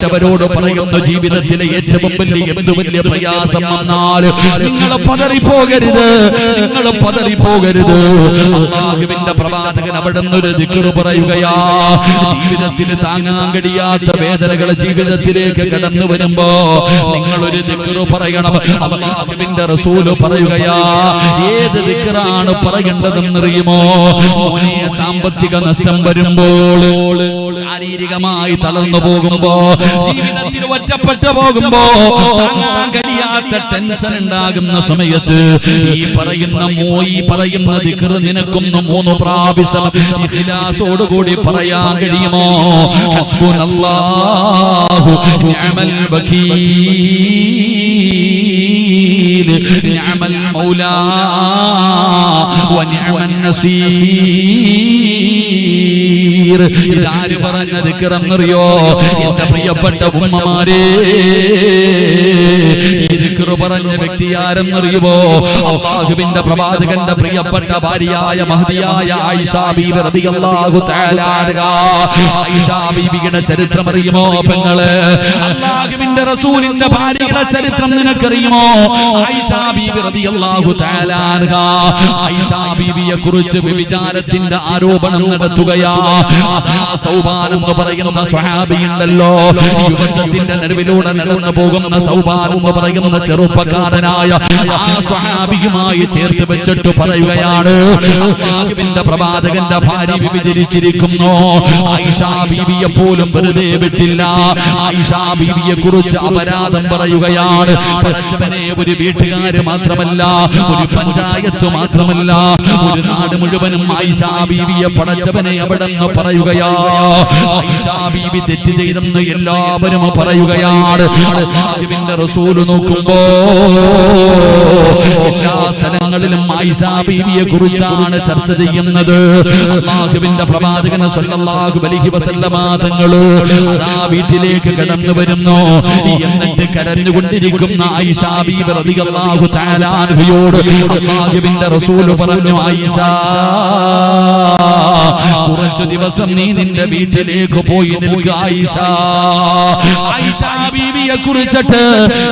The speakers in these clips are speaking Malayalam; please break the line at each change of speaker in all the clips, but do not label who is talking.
പ്പെട്ടവരോട് പറയുന്ന ജീവിതത്തിലെ ഏറ്റവും വലിയ എന്ത് വലിയ പ്രയാസം വന്നാൽ നിങ്ങൾ പതറി പോകരുത് നിങ്ങൾ പതറി പോകരുത് അള്ളാഹുവിന്റെ പ്രവാചകൻ അവിടെ ഒരു ദിക്കറ് പറയുകയാ ജീവിതത്തിൽ താങ്ങാൻ കഴിയാത്ത വേദനകൾ ജീവിതത്തിലേക്ക് കടന്നു വരുമ്പോ നിങ്ങൾ ഒരു ദിക്കറ് പറയണം. അള്ളാഹുവിന്റെ റസൂൽ പറയുകയാ ഏത് ദിക്കറാണ് പറയേണ്ടതെന്നറിയുമോ? സാമ്പത്തിക നഷ്ടം വരുമ്പോൾ ശാരീരികമായി തളർന്നു പോകുമ്പോ ജീവിതത്തിൽ ഒറ്റപ്പെട്ടു പോകുമ്പോ താങ്ങാൻ കഴിയാത്ത ടെൻഷൻ ഉണ്ടാകുന്ന സമയത്ത് ഈ പറയുന്ന മോയി പറയുന്ന ദിക്ർ നിനക്കൊന്ന് മൂന്ന് പ്രാവശ്യം ഇഖ്ലാസോടുകൂടി പറയാൻ കഴിയുമോ? ഹസ്ബുനല്ലാഹു നിഅമൽ വകീൽ നിഅമൽ മൗലാ വനിഅമൻ നസീർ ഇതാര് പറഞ്ഞ ദിക്റെന്നറിയോ എന്റെ പ്രിയപ്പെട്ട ഉമ്മമാരെ ഈ ദിക്റ് പറഞ്ഞ വ്യക്തി ആരെന്നറിയുമോ? അള്ളാഹുവിന്റെ പ്രവാചകന്റെ പ്രിയപ്പെട്ട ഭാര്യയായ മഹതിയായ ആയിഷ ബീബി റളിയല്ലാഹു തആല അൻഹ. ആയിഷ ബീബിയുടെ ചരിത്രം അറിയുമോ പെങ്ങൾ? അള്ളാഹുവിന്റെ റസൂലിന്റെ ഭാര്യയുടെ ചരിത്രം നിനക്കറിയുമോ? ആയിഷ ബീബി റളിയല്ലാഹു തആല അൻഹ. ആയിഷ ബീബിയെ കുറിച്ച് വ്യഭിചാരത്തിന്റെ ആരോപണം നടത്തുകയാ. സൗബാൻ എന്ന് പറയുന്ന സ്വഹാബിയുണ്ടല്ലോ. യുവത്വത്തിന്റെ നടുവിലൂടെ നടന്നു പോകുന്ന സൗബാൻ എന്ന് പറയുന്ന ചെറുപ്പക്കാരനായ ആ സ്വഹാബിയുമായി ചേർത്ത് വെച്ചിട്ട് പറയുകയാണ്. പ്രവാചകന്റെ ഭാര്യ വിഭജിച്ചിരിക്കുന്നു. ആയിഷ ബീവിയെ പോലും വെറുതെ വിട്ടില്ല. ആയിഷ ബീവിയെ കുറിച്ച് അപരാധം പറയുകയാണ്. ഒരു വീട്ടുകാര് മാത്രമല്ല ഒരു പഞ്ചായത്ത് മാത്രമല്ല ഒരു നാട് മുഴുവനും ആയിഷ ബീവിയെ പടച്ചവനെ അവിടെ നിന്ന് പറയുകയാ. ബീവി തെറ്റ് എല്ലാവരും പറയുകയാണ്. റസൂൽ നോക്കുമ്പോ എല്ലാ സ്ഥലങ്ങളിലും ആയിഷ ബീവിയെ കുറിച്ചാണ് ചർച്ച ചെയ്യുന്നത്. അള്ളാഹുവിന്റെ പ്രവാചകൻ സല്ലല്ലാഹു അലൈഹി വസല്ലമ വീട്ടിലേക്ക് കടന്നു വരുന്നു. എന്നിട്ട് കരഞ്ഞുകൊണ്ടിരിക്കുന്ന ആയിഷ ബീവി റളിയല്ലാഹു തആല അൻഹയോട് റസൂൽ പറഞ്ഞു ആയിഷ കുറച്ചു ദിവസം നീ നിന്റെ വീട്ടിലേക്ക് പോയി നിൽക്കുക ബീവിയെ കുറിച്ചിട്ട്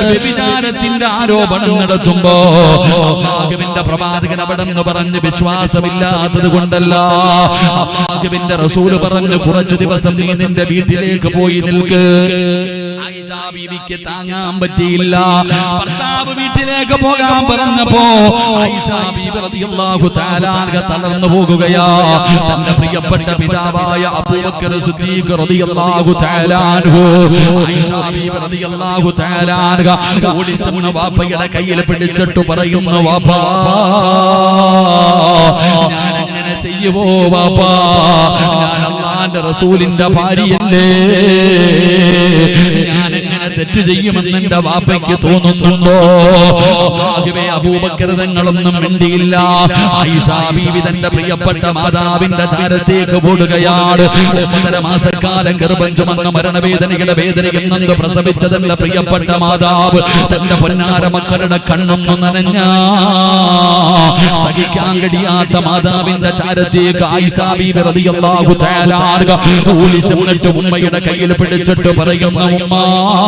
വ്യഭിചാരത്തിന്റെ ആരോപണം നടത്തുമ്പോ അമ്മാകുവിന്റെ പ്രവാചകൻ അവിടെ നിന്ന് പറഞ്ഞ് വിശ്വാസമില്ലാത്തത് കൊണ്ടല്ല. അമ്മാകുവിന്റെ റസൂൽ പറഞ്ഞ് കുറച്ചു ദിവസം നീ നിന്റെ വീട്ടിലേക്ക് പോയി നിൽക്ക്. ബീവിക്ക് താങ്ങാൻ പറ്റിയില്ല. ഭർത്താവ് വീട്ടിലേക്ക് പോകാൻ പറഞ്ഞപ്പോ തളർന്നു പോകുകയാ. തന്റെ പ്രിയപ്പെട്ട പിതാവായ അബൂബക്കർ സിദ്ദീഖ് റളിയല്ലാഹു തആല അൻഹു. ആയിഷ ബീവി റളിയല്ലാഹു തആല അൻഹ. ഓടിച്ചെന്ന് വാപ്പയുടെ കയ്യിൽ പിടിച്ചിട്ട് പറയുന്നു വാപ്പാ ഞാൻ അങ്ങനെ ചെയ്യുവോ വാപ്പാ? ഞാൻ അള്ളാഹുവിന്റെ റസൂലിന്റെ ഭാര്യയല്ലേ? ഞാൻ തെറ്റ് ചെയ്യുമെന്ന് എന്റെ വാപ്പയ്ക്ക് തോന്നുന്നുണ്ടോ? അബൂബക്കർ തങ്ങളൊന്നും മിണ്ടിയില്ല. ആയിഷ ബീവി തന്റെ പ്രിയപ്പെട്ട മാതാവിന്റെ ചാരത്തേക്ക് പോടുകയാണ് ഒന്നര മാസക്കാലം ഗർഭം ചുമന്ന മരണവേദനയുടെ വേദനയിൽ നിന്ന് പ്രസവിച്ച തന്റെ പ്രിയപ്പെട്ട മാതാവ് തന്റെ പൊന്നാര മക്കളുടെ കണ്ണൊന്നു നനഞ്ഞ. സഹിക്കാൻ കഴിയാത്ത മാതാവിന്റെ ചാരത്തേക്ക് ആയിഷ ബീവി റളിയല്ലാഹു തആല അൻഹ ഓടി ചെന്നിട്ട് ഉമ്മയുടെ കയ്യിൽ പിടിച്ചിട്ട് പറയുന്ന ഉമ്മ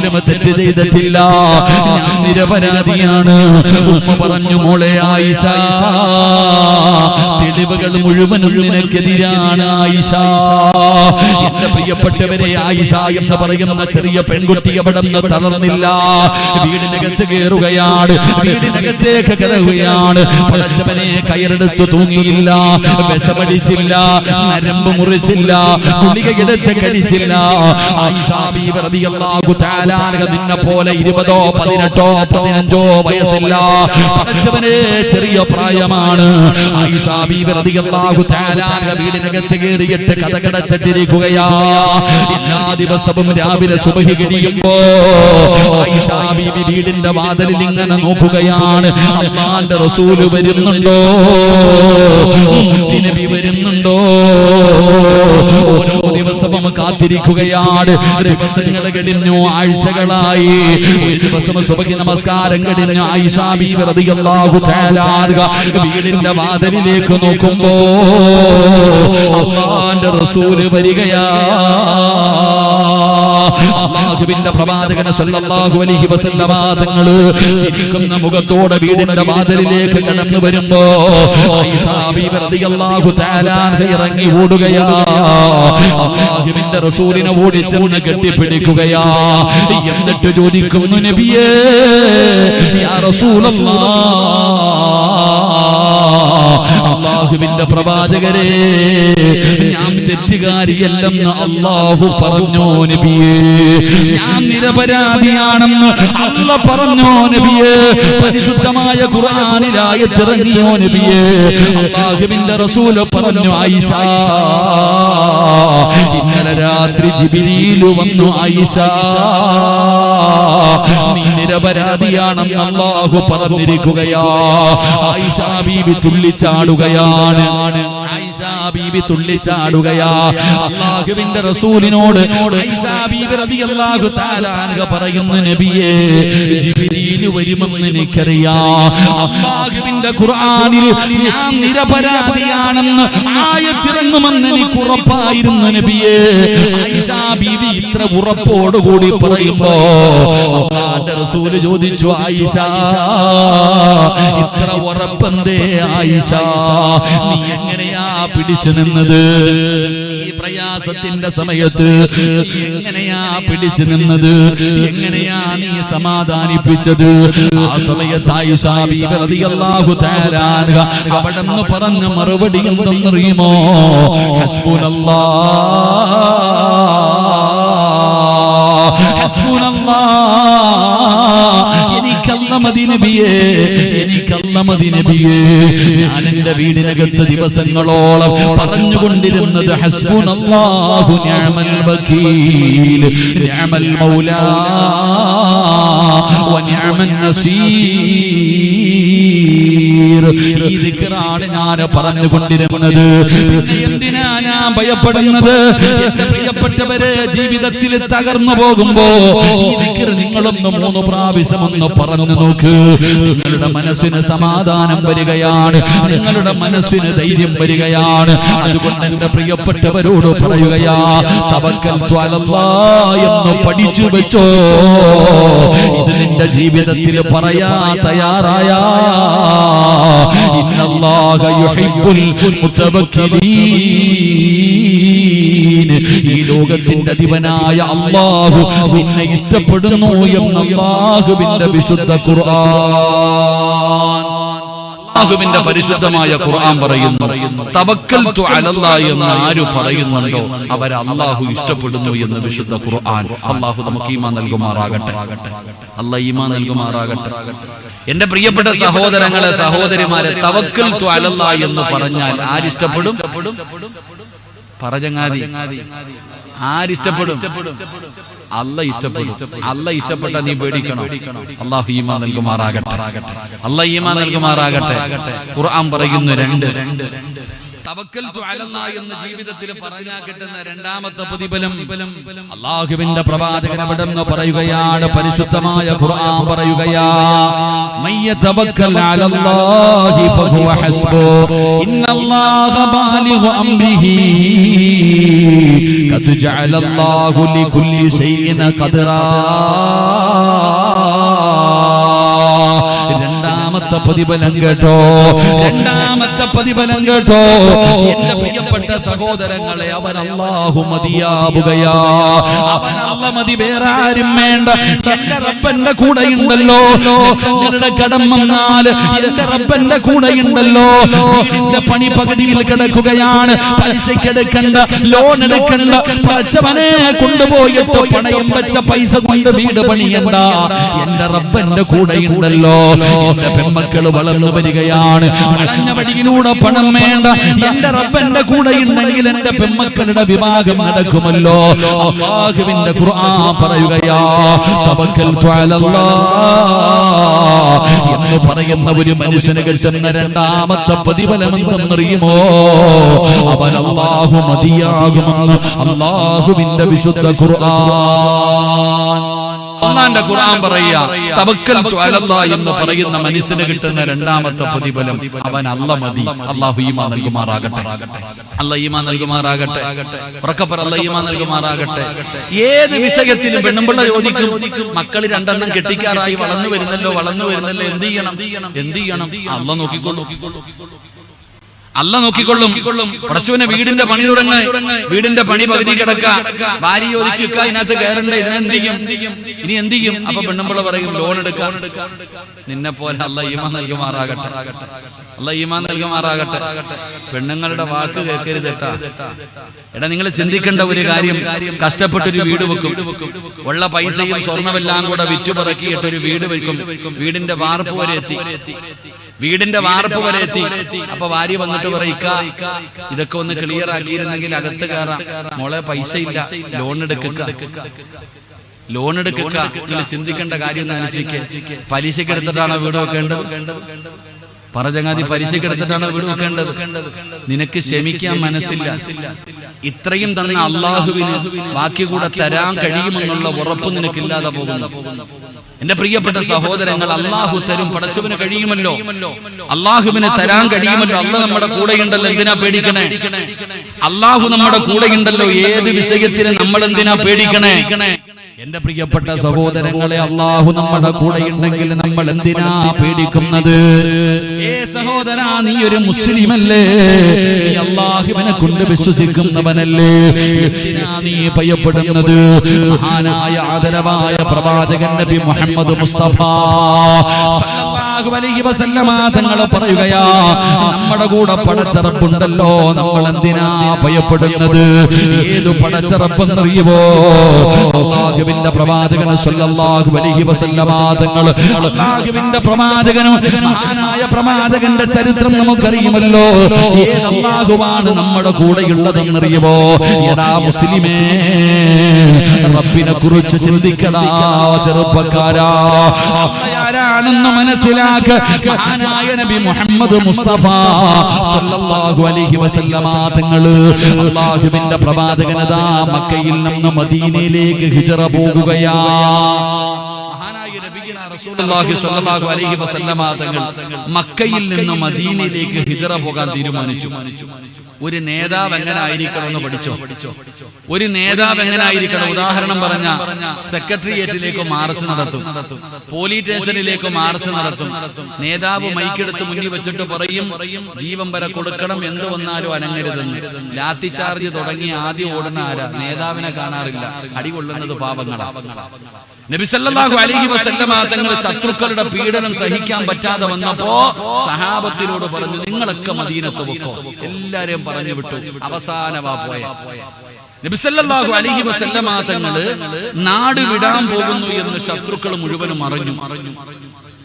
ഒരിക്കലും തെറ്റ് ചെയ്തിട്ടില്ല. ഞാൻ നിരപരാധിയാണ്. ഉമ്മ പറഞ്ഞു മോളെ ആയിഷ തെളിവുകൾ മുഴുവനും നിനക്കെതിരാണ് ആയിഷ. എന്റെ പ്രിയപ്പെട്ടവരെ ആയിഷ എന്ന് പറയുന്ന ചെറിയ പെൺകുട്ടി അവിടെ നിന്ന് തളർന്നില്ല. വീടിനകത്ത് കയറുകയാണ് വീടിനകത്തേക്ക് കയറുകയാണ്. പടച്ചവനെ കയറെടുത്ത് തൂങ്ങിയില്ല. വിഷമടിച്ചില്ല നരമ്പ് മുറിച്ചില്ല. ഗുളികയെടുത്ത് കഴിച്ചില്ല. ആയിഷ ബീവി റളിയല്ലാഹു തആല അൻഹ നിന്നെ പോലെ ഇരുപതോ പതിനെട്ടോ പതിനഞ്ചോ വയസ്സില്ല. പടച്ചവനെ ചെറിയ പ്രായമാണ്. വീടിനകത്ത് കയറിയിട്ട് കഥകടച്ചിട്ടിരിക്കുകയാ. എല്ലാ ദിവസവും രാവിലെ സുബഹി കഴിയുമ്പോ വീടിന്റെ വാതിലിൽ ഇങ്ങനെ നോക്കുകയാണ്. അള്ളാന്റെ റസൂൽ വരുന്നുണ്ടോ? നബി വരുന്നുണ്ടോ? ദിവസവും കാത്തിരിക്കുകയാണ്. ദിവസങ്ങൾ കഴിഞ്ഞു ആഴ്ചകളായി. ഒരു ദിവസം സുബഹി നമസ്കാരം കഴിഞ്ഞു ആയിഷാ ബീവി റളിയല്ലാഹു തആല വീടിന്റെ വാതിലിലേക്ക് നോക്കുമ്പോ അള്ളാന്റെ റസൂൽ വരികയാ. അള്ളാഹുവിന്റെ പ്രവാചകനെ സല്ലല്ലാഹു അലൈഹി വസല്ലമ തങ്ങൾ ചിരിക്കുന്ന മുഖത്തോടെ വീടിന്റെ വാതിലിലേക്ക് കടന്നു വരുമ്പോ റളിയല്ലാഹു തആല ഇറങ്ങി ഓടുകയാ. അള്ളാഹുവിന്റെ റസൂലിനെ ഓടിച്ചെന്ന് കെട്ടിപ്പിടിക്കുകയാ. എന്നിട്ട് ചോദിക്കുന്നു നബിയേ യാ റസൂലല്ലാഹ് അള്ളാഹുവിന്റെ പ്രവാചകരെ ഞാൻ തെറ്റുകാരിയല്ലെന്ന് അള്ളാഹു പറഞ്ഞു നബിയേ. ഞാൻ നിരപരാധിയാണെന്ന് അല്ല പറഞ്ഞോ നബിയേ. പരിശുദ്ധമായ ഖുർആനിലായത്തിറങ്ങിയോ നബിയേ. അള്ളാഹുവിന്റെ റസൂൽ പറഞ്ഞു ആയിഷ ഇന്നലെ രാത്രി ജിബിരിയിൽ വന്നു ആയിഷ നീ നിരപരാധിയാണെന്ന് അള്ളാഹു പറഞ്ഞിരിക്കുകയാ. ആയിഷ ബീബി തുള്ളിച്ചാടുകയാണ്. ആയിഷ ബീബി തുള്ളിച്ചാടുകയാ അള്ളാഹുവിന്റെ റസൂലിനോട് പറയുന്നു നബിയേ വരുമെന്ന് എനിക്കറിയാം. അള്ളാഹുവിന്റെ ഖുർആനിൽ ഞാൻ നിരപരാധിയാണെന്ന് ആയത്തിറങ്ങുമെന്ന് എനിക്ക് ഉറപ്പായിരുന്നു നബിയേ. ബീബി ഇത്ര ഉറപ്പോടുകൂടി പറയുമ്പോ റസൂൽ ചോദിച്ചു ആയിഷ ഇത്ര ഉറപ്പെന്തേ ആയിഷ നീ എങ്ങനെയാ പിടിച്ചു നിന്നത് ഈ പ്രയാസത്തിന്റെ സമയത്ത് എങ്ങനെയാ പിടിച്ചു നിന്നത് എങ്ങനെയാ നീ സമാധാനിപ്പിച്ചത്? ആ സമയത്ത് അവിടെ അവിടെന്ന് പറഞ്ഞ മറുപടി എന്തെന്നറിയുമോ എനിക്കല്ല മതി നബിയേ എനിക്കല്ല മതി നബിയേ ഞാൻ എന്റെ വീടിനകത്ത് ദിവസങ്ങളോളം പറഞ്ഞുകൊണ്ടിരുന്നത് ഹസ്ബുനല്ലാഹു നിഅമൽ വകീൽ. നിഅമൽ മൗലാ വ നിഅമൻ നസീർ. ഈ ദിക്റാണ് ഞാൻ പറഞ്ഞുകൊണ്ടിരുന്നത്. എന്തിനാ ഞാൻ ഭയപ്പെടുന്നത്? എന്റെ പ്രിയപ്പെട്ടവരെ ജീവിതത്തിൽ തകർന്നു പോകുമ്പോ ഈ ദിക്ർ നിങ്ങളൊന്ന് മൂന്ന് പ്രാവശ്യം ഒന്ന് പറഞ്ഞു നോക്ക്. നിങ്ങളുടെ മനസ്സിന് സമാധാനം വരികയാണ്. നിങ്ങളുടെ മനസ്സിന് ധൈര്യം വരികയാണ്. അതുകൊണ്ട് എന്റെ പ്രിയപ്പെട്ടവരോട് പറയുകയാ തവക്കൽ എന്ന് പഠിച്ചു വെച്ചോ. ഇത് നിന്റെ ജീവിതത്തിൽ പറയാ തയ്യാറായ. ഇന്നല്ലാഹ യുഹിബ്ബുൽ മുതവക്കിലീൻ ഈ ലോകത്തിന്റെ അധിപനായ അള്ളാഹു നിന്നെ ഇഷ്ടപ്പെടുന്നു എന്ന് അള്ളാഹുവിന്റെ വിശുദ്ധ ഖുർആൻ. അള്ളാഹുവിന്റെ പരിശുദ്ധമായ ഖുർആൻ പറയുന്നു. തവക്കൽ എന്ന് ആര് പറയുന്നുണ്ടോ? അവർ അള്ളാഹു ഇഷ്ടപ്പെടുന്നു എന്ന് വിശുദ്ധ ഖുർആൻ. അള്ളാഹു നമുക്ക് ഈമാ നൽകുമാറാകട്ടെ. അല്ല ഈമാ നൽകുമാറാകട്ടെ. എന്റെ പ്രിയപ്പെട്ട സഹോദരങ്ങളെ സഹോദരിമാരെ തവക്കൽ എന്ന് പറഞ്ഞാൽ ആരിഷ്ടപ്പെടും? പറചങ്ങാതി ആരിഷ്ടപ്പെടും അല്ല ഇഷ്ടപ്പെടും. അല്ല ഇഷ്ടപ്പെട്ട നീ പേടിക്കണം. അള്ളാഹു ഈമാ നൽകുമാറാകട്ടെ. അല്ല ഈമാ നൽകുമാറാകട്ടെ. ഖുർആൻ പറയുന്നു രണ്ട്. തവക്കൽ എന്ന ജീവിതത്തിൽ പറഞ്ഞാൽ കിട്ടുന്ന രണ്ടാമത്തെ പ്രതിഫലം അള്ളാഹുവിന്റെ പ്രവാചകൻ അവിടെ നിന്ന് പറയുകയാണ് പരിശുദ്ധമായ ഖുർആൻ പറയുകയാ മയ്യ തവക്കൽ അലല്ലാഹി ഫഹുവ ഹസ്ബു. ഇന്നല്ലാഹ ബാലിഗു അംരിഹി. ഖദ് ജഅലല്ലാഹു ലികുല്ലി ശൈഇന ഖദറാ. രണ്ടാമത്തെ പ്രതിഫലം കേട്ടോ. രണ്ടാമത്തെ പ്രതിഫലം കേട്ടോ. എന്റെ പ്രിയപ്പെട്ട സഹോദരങ്ങളെ അവൻ അള്ളാഹു മതിയാവുകയാ. അവൻ അല്ല മതി വേറെ ആരും വേണ്ട. എന്റെ റബ്ബന്റെ കൂടെ ഉണ്ടല്ലോ കടം വന്നാൽ എന്റെ റബ്ബന്റെ കൂടെ ഉണ്ടല്ലോ വീടിന്റെ പണി പകുതിയിൽ കിടക്കുകയാണ്. പലിശക്കെടുക്കണ്ട ലോൺ എടുക്കണ്ട. പച്ചവനെ കൊണ്ടുപോയിട്ട് പണയം വെച്ച പൈസ കൊണ്ട് വീട് പണിയണ്ട. എന്റെ റബ്ബന്റെ കൂടെ ഉണ്ടല്ലോ എന്റെ പെൺമക്കൾ വളർന്നു വരികയാണ്. വളഞ്ഞ വഴിയിലൂടെ പണം വേണ്ട. എന്റെ റബ്ബന്റെ കൂടെ ഉണ്ടെങ്കിൽ എന്റെ പെമ്മക്കളുടെ വിവാഹം നടക്കുമല്ലോ. അള്ളാഹുവിന്റെ ഖുർആൻ പറയുകയാ അലല്ലാഹ് എന്ന് പറയുന്ന ഒരു മനുഷ്യന് കിട്ടുന്ന രണ്ടാമത്തെ പ്രതിഫലം എന്തെന്നറിയുമോ? അവൻ അള്ളാഹു മതിയാകുമെന്ന് അള്ളാഹുവിന്റെ വിശുദ്ധ ഖുർആൻ.
അള്ളാന്റെ ഖുർആൻ പറയുക തവക്കൽ അലല്ലാഹ് എന്ന് പറയുന്ന മനുഷ്യന് കിട്ടുന്ന രണ്ടാമത്തെ പ്രതിഫലം അവൻ അല്ല മതി. അള്ളാഹു ഈമാ നൽകുമാറാകട്ടെ. അല്ല ഈമാ നൽകുമാറാകട്ടെ. ഉറക്കപ്പറ അല്ല ഈമാ നൽകുമാറാകട്ടെ. ഏത് വിഷയത്തിലും പെണ്ണുമ്പിള്ള ചോദിക്കും മക്കൾ രണ്ടെണ്ണം കെട്ടിക്കാറായി വളർന്നു വരുന്നല്ലോ വളർന്നു വരുന്നല്ലോ എന്ത് ചെയ്യണം? എന്ത് ചെയ്യണം? അല്ല നോക്കിക്കൊള്ളു അല്ല നോക്കിക്കൊള്ളും. പടച്ചവനെ വീടിന്റെ പണി തുടങ്ങ വീടിന്റെ പണി പകുതി കിടക്ക. ഭാര്യ ചോദിക്കുക ഇതിനകത്ത് കയറണ്ട? ഇതിനെന്ത് ചെയ്യും? ഇനി എന്ത് ചെയ്യും? അപ്പൊ പെണ്ണുമ്പിള്ള പറയും ലോൺ എടുക്കാൻ നിന്നെ പോലെ അല്ല ഈമ നൽകുമാറാകട്ടെ. അല്ല ഈമ നൽകുമാറാകട്ടെ. പെണ്ണുങ്ങളുടെ വാക്ക് കേൾക്കരുതട്ടാ എടാ നിങ്ങൾ ചിന്തിക്കേണ്ട ഒരു കാര്യം. കഷ്ടപ്പെട്ട് ഒരു വീട് വെക്കും. ഉള്ള പൈസയും സ്വർണമെല്ലാം കൂടെ വിറ്റുപറക്കിയിട്ടൊരു വീട് വെക്കും. വീടിന്റെ വാർപ്പ് വരെ എത്തി. വീടിന്റെ വാർപ്പ് വരെ എത്തി. അപ്പൊ ഭാര്യ വന്നിട്ട് പറയിക്ക ഇതൊക്കെ ഒന്ന് ക്ലിയർ ആക്കിയിരുന്നെങ്കിൽ അകത്ത് കയറാം. മോളെ പൈസ ഇല്ല. ലോൺ എടുക്കുക. ലോൺ എടുക്കുക. നിങ്ങൾ ചിന്തിക്കേണ്ട കാര്യം ഒന്ന് ആലോചിക്കുക പലിശക്ക് എടുത്തിട്ടാണ് വീട് വെക്കേണ്ടത്? പറചങ്ങാതി പലിശക്ക് എടുത്തിട്ടാണ് വീട് വെക്കേണ്ടത്? നിനക്ക് ക്ഷമിക്കാൻ മനസ്സില്ല. ഇത്രയും തന്നെ അള്ളാഹുവിന് ബാക്കി കൂടെ തരാൻ കഴിയുമെന്നുള്ള ഉറപ്പ് നിനക്കില്ലാതെ പോകുന്നു. എന്റെ പ്രിയപ്പെട്ട സഹോദരങ്ങൾ അള്ളാഹു തരും പടച്ചവന് കഴിയുമല്ലോ. അള്ളാഹുവിന് തരാൻ കഴിയുമല്ലോ. അല്ല നമ്മുടെ കൂടെയുണ്ടല്ലോ എന്തിനാ പേടിക്കണേ? അള്ളാഹു നമ്മുടെ കൂടെയുണ്ടല്ലോ ഏത് വിഷയത്തിന് നമ്മൾ എന്തിനാ പേടിക്കണേ?
എന്റെ പ്രിയപ്പെട്ട സഹോദരങ്ങളെ അള്ളാഹു നമ്മുടെ കൂടെ ഉണ്ടെങ്കിൽ നമ്മൾ എന്തിനാ പേടിക്കുന്നത്? ഏ സഹോദരാ നീ ഒരു മുസ്ലിമല്ലേ? നീ അള്ളാഹുവിനെ കൊണ്ട് വിശ്വസിക്കുന്നവനല്ലേ? നീ ഭയപ്പെടുന്നത്? മഹാനായ ആദരവായ പ്രവാചകൻ നബി മുഹമ്മദ് മുസ്തഫ തങ്ങൾ പറയുകയാ നമ്മുടെ കൂടെ പടച്ചറപ്പുണ്ടല്ലോ നമ്മൾ എന്തിനാ ഭയപ്പെടുന്നത്? ഏത് പടച്ചറപ്പെന്നറിയുമോ അള്ളാഹുവിന്റെ പ്രവാചകൻ സല്ലല്ലാഹു അലൈഹി വസല്ലമ തങ്ങൾ അള്ളാഹുവിന്റെ പ്രവാചകനും മഹാനായ പ്രവാചകന്റെ ചരിത്രം നമുക്കറിയുമല്ലോ. ഏത് അള്ളാഹുവാണ് നമ്മുടെ കൂടെയുള്ളതെന്നറിയുമോ? എടാ മുസ്ലിമേ റബ്ബിനെ കുറിച്ച് ചിന്തിക്കടാ ചെറുപ്പക്കാരാ. ആരാണെന്ന് മനസ്സിലാക്ക. മഹാനായ നബി മുഹമ്മദ് മുസ്തഫ സല്ലല്ലാഹു അലൈഹി വസല്ലമ തങ്ങൾ അല്ലാഹുവിന്റെ പ്രവാചകനതാ മക്കയിൽ നിന്ന് മദീനയിലേക്ക് ഹിജറ പോകുകയാ
മക്കയിൽ നിന്ന് മദീനയിലേക്ക് ഹിജറ പോകാൻ തീരുമാനിച്ചു. ഒരു നേതാവ് എങ്ങനെ ആയിരിക്കണം എന്ന് പഠിച്ചോ? ഒരു നേതാവ് എങ്ങനെ ആയിരിക്കണം ഉദാഹരണം പറഞ്ഞ സെക്രട്ടേറിയറ്റിലേക്ക് മാർച്ച് നടത്തും. പോലീസ് സ്റ്റേഷനിലേക്ക് മാർച്ച് നടത്തും. നേതാവ് മൈക്കെടുത്ത് മുന്നിൽ വെച്ചിട്ട് പറയും ജീവൻ വരെ കൊടുക്കണം എന്ത് വന്നാലും അനങ്ങരുതെന്ന്. ലാത്തി ചാർജ് തുടങ്ങി ആദ്യം ഓടുന്ന ആരാ? നേതാവിനെ കാണാറില്ല. അടികൊള്ളുന്നത് പാപങ്ങളാ നബിസല്ലാഹു അലൈഹി വസല്ലമ തങ്ങൾ ശത്രുക്കളുടെ പീഡനം സഹിക്കാൻ പറ്റാതെ വന്നപ്പോ സഹാബത്തിനോട് പറഞ്ഞു നിങ്ങളൊക്കെ മദീനത്ത് പൊക്കോ. എല്ലാരെയും പറഞ്ഞു വിട്ടു. അവസാനമാ പോയ. നബിസല്ലാഹു അലൈഹി വസല്ലമ തങ്ങൾ നാട് വിടാൻ പോകുന്നു എന്ന് ശത്രുക്കൾ മുഴുവനും അറിഞ്ഞു.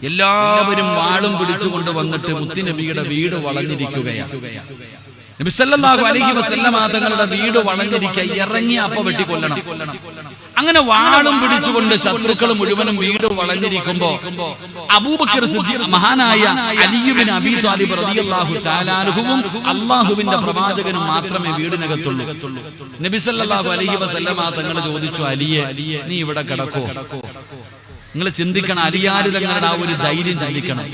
എല്ലാവരും വാളും പിടിച്ചുകൊണ്ട് വന്നിട്ട് മുത്തിനബിയുടെ വീട് വളഞ്ഞിരിക്കുകയാണ് നബിസല്ലാഹു അലൈഹി വസല്ലമ തങ്ങളുടെ വീട് വളഞ്ഞിരിക്കുക. ഇറങ്ങി അപ്പ വെട്ടിക്കൊല്ലണം. അങ്ങനെ വാളും പിടിച്ചുകൊണ്ട് ശത്രുക്കൾ മുഴുവനും വീട് വളഞ്ഞിരിക്കുമ്പോ അബൂബക്കർ മഹാനായ അലിയുബിൻ അബി താലിബ് റളിയല്ലാഹു തആലാനുഹുവും അള്ളാഹുവിന്റെ പ്രവാചകനും മാത്രമേ വീടിനകത്തുള്ളൂ. നബി സല്ലല്ലാഹു അലൈഹി വസല്ലമ തങ്ങൾ ചോദിച്ചു അലിയെ നീ ഇവിടെ കിടക്കോ? നിങ്ങൾ ചിന്തിക്കണം അലിയാര് തങ്ങളുടെ ആ ഒരു ധൈര്യം ചിന്തിക്കണം.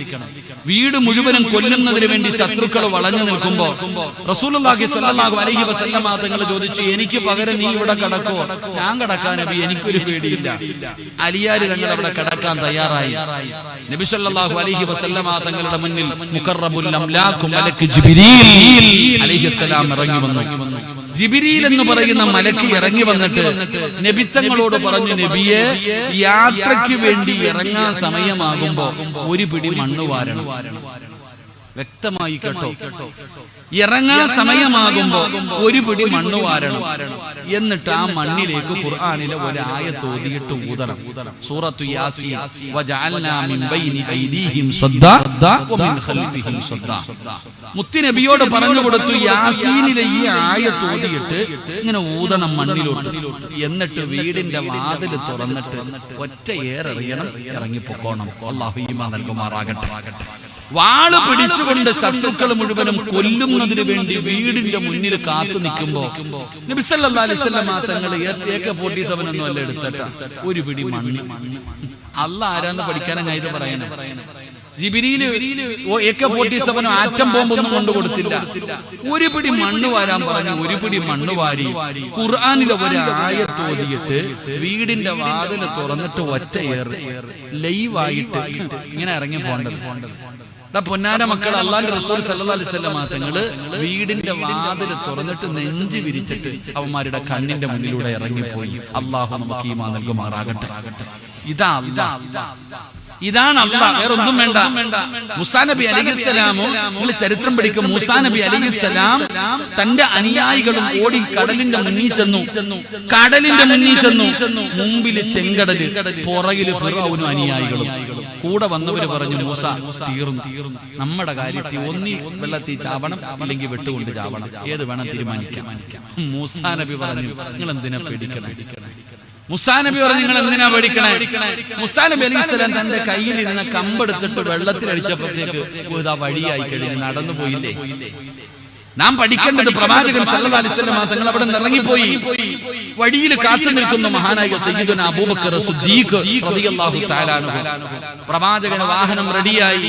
വീട് മുഴുവനും കൊല്ലുന്നതിന് വേണ്ടി ശത്രുക്കൾ വളഞ്ഞു നിൽക്കുമ്പോ സ്വല്ലല്ലാഹു അലൈഹി വസല്ലമ തങ്ങൾ ചോദിച്ചു എനിക്ക് പകരം നീ ഇവിടെ കിടക്കോ ഞാൻ കിടക്കാൻ നബി എനിക്കൊരു പേടിയില്ല. അലിയാര് തങ്ങൾ അവിടെ കിടക്കാൻ തയ്യാറായി. നബി സല്ലാഹു അലൈഹി വസല്ലമ തങ്ങളുടെ മുന്നിൽ മുഖറബുൽ അംലാഖു മലക്ക് ജിബ്രീൽ അലൈഹിസ്സലാം ഇറങ്ങി വന്നു. ജിബിരിയിൽ എന്ന് പറയുന്ന മലക്ക് ഇറങ്ങി വന്നിട്ട് നബിത്തങ്ങളോട് പറഞ്ഞു നബിയെ യാത്രയ്ക്ക് വേണ്ടി ഇറങ്ങാൻ സമയമാകുമ്പോ ഒരു പിടി മണ്ണ് വാരണം. വ്യക്തമായി കേട്ടോ. ഇറങ്ങാൻ സമയമാകുമ്പോ ഒരു പിടി മണ്ണ് വാരണം. എന്നിട്ട് ആ മണ്ണിലേക്ക് ഖുർആാനിലെ ഒരു ആയത്ത് ഓതിയിട്ട് ഊതണം. സൂറത്തു യാസീൻ. വജഅൽനാ മിൻ ബൈനി ഐദീഹിം സദ്ദാ വമിൻ ഖൽഫിഹിം സദ്ദാ മുത്തുനബിയോട് പറഞ്ഞു കൊടുത്തു യാസീനിലെ ഈ ആയത്ത് ഓതിയിട്ട് ഇങ്ങനെ ഊതണം മണ്ണിലോട്ട്. എന്നിട്ട് വീടിന്റെ വാതിൽ തുറന്നിട്ട് ഒറ്റ ഏറെറിയണം ഇറങ്ങി പൊക്കോണം അള്ളാഹു ഈമാൻ നൽകുമാറാകട്ടെ. വാൾ പിടിച്ചുകൊണ്ട് ശത്രുക്കൾ മുഴുവനും കൊല്ലുന്നതിന് വേണ്ടി വീടിന്റെ മുന്നിൽ കാത്തു നിൽക്കുമ്പോ നബിസല്ലാ തങ്ങൾ എ കെ ഫോർട്ടി സെവൻ ഒന്നും അല്ല എടുത്തട്ട. ഒരു പിടി മണ്ണ്. അല്ല ആരാന്ന് പഠിക്കാനാ ഞാൻ ഇത് പറയണേ ജിബിരിയിൽ A K forty seven atom ബോംബൊന്നും കൊണ്ട് കൊടുത്തില്ല. ഒരു പിടി മണ്ണ് വാരാൻ പറഞ്ഞു ഒരു പിടി മണ്ണ് വാരി. ഖുർആാനിലെ ഒരു ആയത്തോതിയിട്ട് വീടിന്റെ വാതിൽ തുറന്നിട്ട് ഒറ്റ ഏറ് ലൈവായിട്ട് ഇങ്ങനെ ഇറങ്ങി പോണ്ടത് എടാ പൊന്നാന മക്കൾ അള്ളാന്റെ റസൂൽ വസല്ലം തങ്ങൾ വീടിന്റെ വാതിൽ തുറന്നിട്ട് നെഞ്ച് വിരിച്ചിട്ട് അവന്മാരുടെ കണ്ണിന്റെ മുന്നിലൂടെ ഇറങ്ങിപ്പോയി. അള്ളാഹു നമുക്ക് ഈ മാ നൽകുമാറാകട്ടെ ഇതാ അല്ലാ. ഇതാണ് അല്ല വേറെ ഒന്നും വേണ്ട. മുസാ നബി അലിഹിസ്സലാമും നിങ്ങൾ ചരിത്രം പഠിക്കും. മുസാ നബി അലിഹിസ്സലാം തന്റെ അനുയായികളും ഓടി കടലിന്റെ മുന്നിൽ ചെന്നു. കടലിന്റെ മുന്നിൽ ചെന്നു. മുമ്പിൽ ചെങ്കടൽ. പുറകിൽ ഫിറൌനും അനുയായികളും. കൂടെ വന്നവര് പറഞ്ഞു മൂസ തീർന്നു. നമ്മുടെ കാര്യത്തിൽ ഒന്നി വെള്ളത്തി ചാവണം അല്ലെങ്കിൽ വെട്ടുകൊണ്ട് ചാവണം. ഏത് വേണം തീരുമാനിക്കാം. മൂസാ നബി പറഞ്ഞു നിങ്ങൾ എന്തിനാ പേടിക്കണം? മുസാ നബി പറഞ്ഞു നിങ്ങൾ എന്തിനാ പേടിക്കണേ? മുസാനബി അലൈഹി സ്വലാം തന്റെ കയ്യിൽ ഇരുന്ന കമ്പെടുത്തിട്ട് വെള്ളത്തിൽ അടിച്ചപ്പോഴത്തേക്ക് ഇതാ വഴിയായി കഴിഞ്ഞ് നടന്നു പോയില്ലേ? നാം പഠിക്കേണ്ടത് പ്രവാചകൻ സല്ലല്ലാഹു അലൈഹി വസല്ലം തങ്ങൾ അവിടെ നിന്ന് ഇറങ്ങിപ്പോയി. വഴിയിൽ കാത്തു നിൽക്കുന്ന മഹാനായ സയ്യിദുന അബൂബക്കർ സിദ്ദീഖ് റളിയല്ലാഹു തആല അൻഹു. പ്രവാചകന് വാഹനം റെഡിയായി.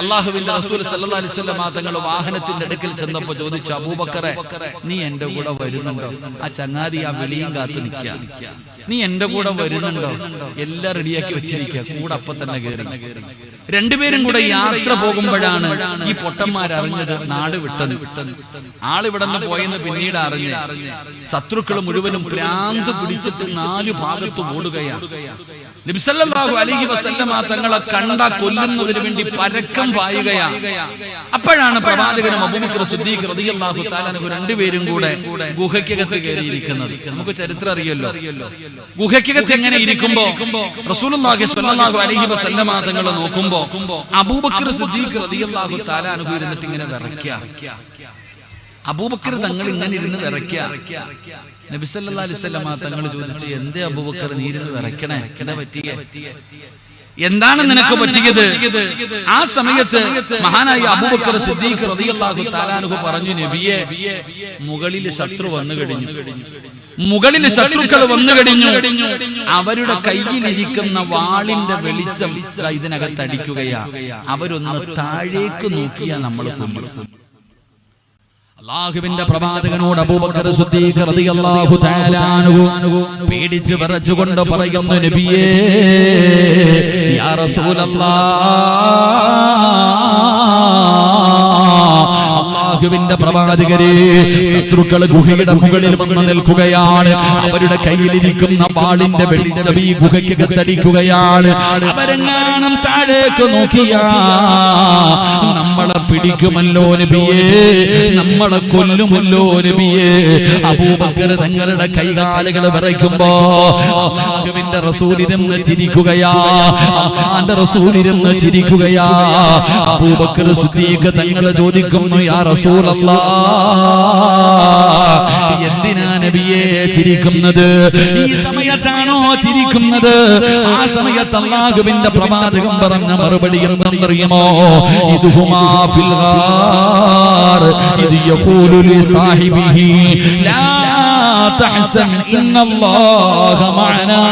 അള്ളാഹുവിന്റെ റസൂൽ സല്ലല്ലാഹു അലൈഹി വസല്ലം തങ്ങൾ വാഹനത്തിന്റെ അടുക്കൽ ചെന്നപ്പോൾ ചോദിച്ചു അബൂബക്കറെ നീ എന്റെ കൂടെ വരുന്നുണ്ടോ? ആ ചങ്ങാതി ആ വെളിയും കാത്തു നിൽക്കുക. നീ എന്റെ കൂടെ വരുന്നുണ്ടോ? എല്ലാം റെഡിയാക്കി വെച്ചിരിക്കുക. കൂടെ അപ്പൊ തന്നെ കയറി. രണ്ടുപേരും കൂടെ യാത്ര പോകുമ്പോഴാണ് ഈ പൊട്ടന്മാർ അറിഞ്ഞത് നാട് വിട്ടത് ആളിവിടെ നിന്ന് പോയെന്ന് പിന്നീട് അറിഞ്ഞ് ശത്രുക്കൾ മുഴുവനും ഭ്രാന്ത് പിടിച്ചിട്ട് നാലു ഭാഗത്ത് ഓടുകയാണ്. നബിസല്ലാഹു അലഹി വസല്ലമ തങ്ങളെ കണ്ട കൊല്ലുന്നതിന് വേണ്ടി പരക്കം പായുകയാണ് അപ്പോഴാണ് പ്രവാചകനും അബൂബക്കർ സിദ്ദീഖ് റളിയല്ലാഹു തആല അൻഹു രണ്ടുപേരും കൂടെ ഗുഹയ്ക്കകത്ത് കയറിയിരിക്കുന്നത്. നമുക്ക് ചരിത്രം അറിയല്ലോ ഗുഹയ്ക്കകത്ത് എങ്ങനെ ഇരിക്കുമ്പോ റസൂലുള്ളാഹി സ്വല്ലല്ലാഹു അലൈഹി വസല്ലമ തങ്ങൾ നോക്കുമ്പോ അബൂബക്കർ സിദ്ദീഖ് റളിയല്ലാഹു തആല അൻഹു ഇരുന്നിട്ട് ഇങ്ങനെ വിറയ്ക്കുക അബൂബക്കർ തങ്ങൾ ഇങ്ങനെ ഇരുന്ന് വിറയ്ക്കുക. നബിസല്ലാ അലിസ്വല്ലാ തങ്ങൾ ചോദിച്ചു എന്തേ അബൂബക്കർ നീ വിറയ്ക്കണേ? എന്താ പറ്റിയ? എന്താണ് നിനക്ക് പറ്റിയത്? ആ സമയത്ത് മഹാനായ അബൂബക്കർ സിദ്ദീഖ് റളിയല്ലാഹു പറഞ്ഞു നബിയെ മുകളിൽ ശത്രു വന്നു കഴിഞ്ഞു. മുകളിൽ ശത്രുക്കൾ വന്നു കഴിഞ്ഞു. അവരുടെ കയ്യിലിരിക്കുന്ന വാളിന്റെ വെളിച്ചം ഇതിനകത്ത് അടിക്കുകയാ. അവരൊന്ന് താഴേക്ക് നോക്കിയാ നമ്മൾ കൊല്ലും.
അള്ളാഹുവിന്റെ പ്രവാചകനോട് അബൂബക്കർ സിദ്ദീഖ് റളിയല്ലാഹു തആല അൻഹു പേടിച്ച് വിറച്ചുകൊണ്ട് പറയുന്നു നബിയേ യാ റസൂലല്ലാഹ് അള്ളാഹുവിന്റെ പ്രവാചകരെ ശത്രുക്കൾ ഗുഹയുടെ മുകളിൽ വന്ന് നിൽക്കുകയാണ്. അവരുടെ കയ്യിലിരിക്കുന്ന പാളിന്റെ വെളിച്ചം ഈ ഗുഹയ്ക്കകത്തടിക്കുകയാണ് അവരെങ്ങാനും താഴേക്ക് നോക്കിയാ നമ്മളെ പിടിക്കുമല്ലോ നബിയേ നമ്മളെ കൊല്ലുമല്ലോ നബിയേ. അബൂബക്കർ തങ്ങളുടെ കൈകാലുകൾ വിറയ്ക്കുമ്പോ അള്ളാഹുവിന്റെ റസൂലിരുന്ന് ചിരിക്കുകയാ. അള്ളാന്റെ റസൂലിരുന്ന് ചിരിക്കുകയാ. അബൂബക്കർ സിദ്ദീഖ് തങ്ങളെ ചോദിക്കുന്നു യാ റസൂലല്ലാ എന്തിനാ നബിയെ ചിരിക്കുന്നത്? ഈ സമയത്താണോ ചിരിക്കുന്നത്? ആ സമയത്ത് അള്ളാഹുവിന്റെ പ്രവാചകം പറഞ്ഞ മറുപടി എന്തെന്നറിയുമോ? ഇതുഹുമാ ഫിൽ ഗാർ യഖൂലു ലി സാഹിബിഹി ലാ തഹ്സൻ ഇന്നല്ലാഹ മഅനാ.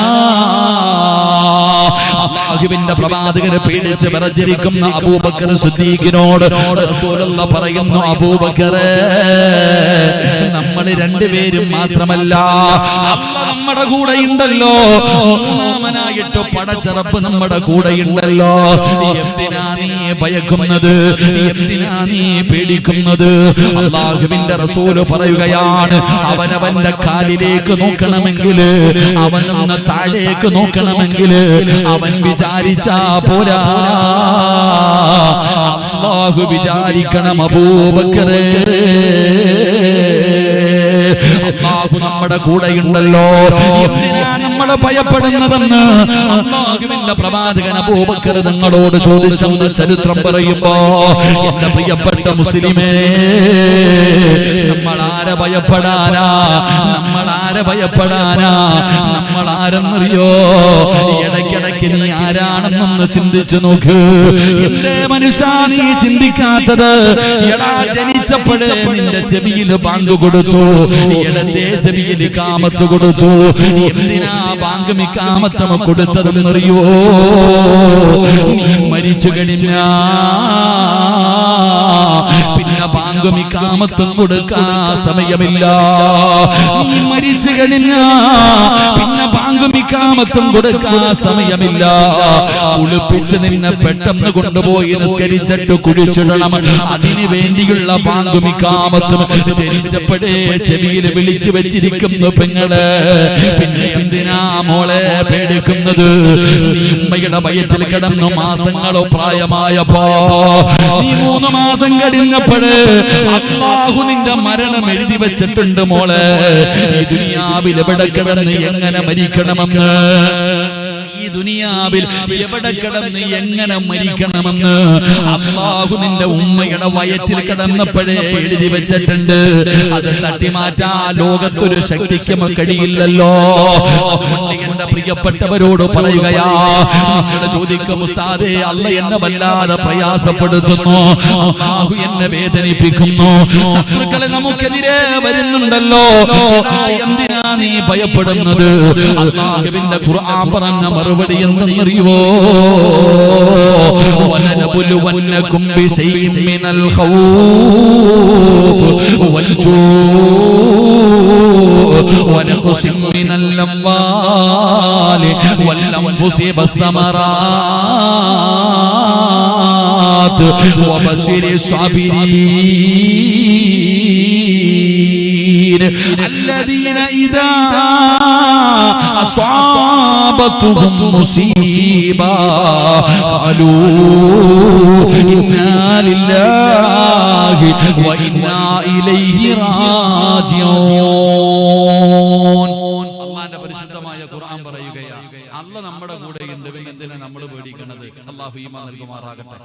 അള്ളാഹുവിന്റെ പ്രവാചകനെ പേടിച്ച് വിറച്ചിരിക്കുന്ന അബൂബക്കർ സുദ്ദീഖിനോട് റസൂലുള്ള പറയുന്നു അബൂബക്കറെ നമ്മൾ രണ്ടുപേരും മാത്രമല്ല അല്ല നമ്മുടെ കൂടെ ഉണ്ടല്ലോ മൂന്നാമനായിട്ട് പടച്ചറപ്പ് നമ്മുടെ കൂടെ ഉണ്ടല്ലോ എന്തിനാ നീ ഭയക്കുന്നത് എന്തിനാ നീ പേടിക്കുന്നത്? അള്ളാഹുവിന്റെ റസൂൽ പറയുകയാണ് അവനവന്റെ കാലിലേക്ക് നോക്കണമെങ്കിൽ അവനൊന്ന് താഴേക്ക് നോക്കണമെങ്കിൽ അവൻ വിചാരിച്ചാ പോരാ. അള്ളാഹു വിചാരിക്കണം അബൂബക്കറേ. അള്ളാഹു നമ്മുടെ കൂടെ ഉണ്ടല്ലോ. നമ്മളെ ഭയപ്പെടുന്നതെന്ന്? അള്ളാഹുവിന്റെ പ്രവാചകൻ അബൂബക്കർ നിങ്ങളോട് ചോദിച്ചെന്ന് ചരിത്രം പറയുമ്പോ എന്റെ പ്രിയപ്പെട്ട മുസ്ലിമേ നമ്മൾ ആരെ ഭയപ്പെടാനാ. നമ്മൾ ഭയപ്പെടാനാ? നമ്മൾ ആരെന്നറിയോ? ഇടയ്ക്കിടയ്ക്ക് നീ ആരാണെന്നൊന്ന് ചിന്തിച്ചു നോക്ക്. എന്റെ മനുഷ്യ നീ ചിന്തിക്കാത്തത്. എടാ ജനിച്ചപ്പോഴേ നിന്റെ ചെവിയിൽ ബാങ്ക് കൊടുത്തു. ഇടത്തെ ചെവിയിൽ കാമത്ത് കൊടുത്തു. എന്തിനാ ബാങ്ക് മിക്കാമത്തമ കൊടുത്തതെന്നറിയോ? നീ മരിച്ചു കഴിഞ്ഞാ ബാങ്ക് മിക്കാമത്തും കൊടുക്കാൻ സമയമില്ല. നീ മരിച്ചു കഴിഞ്ഞാ പിന്നെ ബാങ്ക് മിക്കാമത്തും കൊടുക്കാൻ സമയമില്ല. കുളിപ്പിച്ച് നിന്നെ പെട്ടെന്ന് കൊണ്ടുപോയി നിസ്കരിച്ചിട്ട് കുഴിച്ചിടണം അതിനു വേണ്ടിയുള്ള ബാങ്ക് മിക്കാമത്തും ജനിച്ചപ്പോഴേ ചെവിയിൽ വിളിച്ചു വെച്ചിരിക്കുന്നു പെങ്ങൾ. പിന്നെ എന്തിനാ മോളെ പേടിക്കുന്നത്? ഉമ്മയുടെ വയറ്റിൽ കിടന്നു മാസങ്ങളോ പ്രായമായപ്പോ നീ മൂന്ന് മാസം കഴിഞ്ഞപ്പോഴ് അള്ളാഹു നിന്റെ മരണം എഴുതി വെച്ചിട്ടുണ്ട് മോളെ. ഈ ദുനിയാവിൽ കിടന്ന് എങ്ങനെ മരിക്കണമെന്ന്? ദുനിയാവിൽ എവിടെ കിടന്ന് എങ്ങനെ മരിക്കണമെന്ന് അള്ളാഹു നിന്റെ ഉമ്മയുടെ വയറ്റിൽ കിടന്നപ്പോഴേ എഴുതി വെച്ചിട്ടുണ്ട്. അത് തട്ടിമാറ്റാ ലോകത്തൊരു ശക്തിക്കും കഴിയില്ലല്ലോ എന്റെ പ്രിയപ്പെട്ടവരോട് പറയുകയാ നിങ്ങൾ ചോദിക്കും ഉസ്താദേ അല്ല എന്നെ വല്ലാതെ പ്രയാസപ്പെടുത്തുന്നു. അള്ളാഹു എന്നെ വേദനിപ്പിക്കുന്നു. ശത്രുക്കളെ നമുക്കെതിരെ വരുന്നുണ്ടല്ലോ. എന്തിനാ നീ ഭയപ്പെടുന്നത്? അള്ളാഹുവിന്റെ ഖുർആൻ പറഞ്ഞ മറുപടി എന്തെന്നറിയോ വനനബുലുവന്നകും ബിശൈഇൻ മിനൽ ഖൗഫ് والجوع ونقص من الأموال والأنفس والثمرات وبشر الصابرين الذين إذا أصابتهم مصيبة قالوا إنا لله وإنا إليه راجعون
അള്ളാന്റെ പരിശുദ്ധമായ ഖുർആൻ പറയുകയാണ് അല്ല നമ്മുടെ കൂടെ ഉണ്ട് പിന്നെ എന്തിനാ നമ്മൾ പേടിക്കണത് അള്ളാഹു ഈമാ നൽകുമാറാകട്ടെ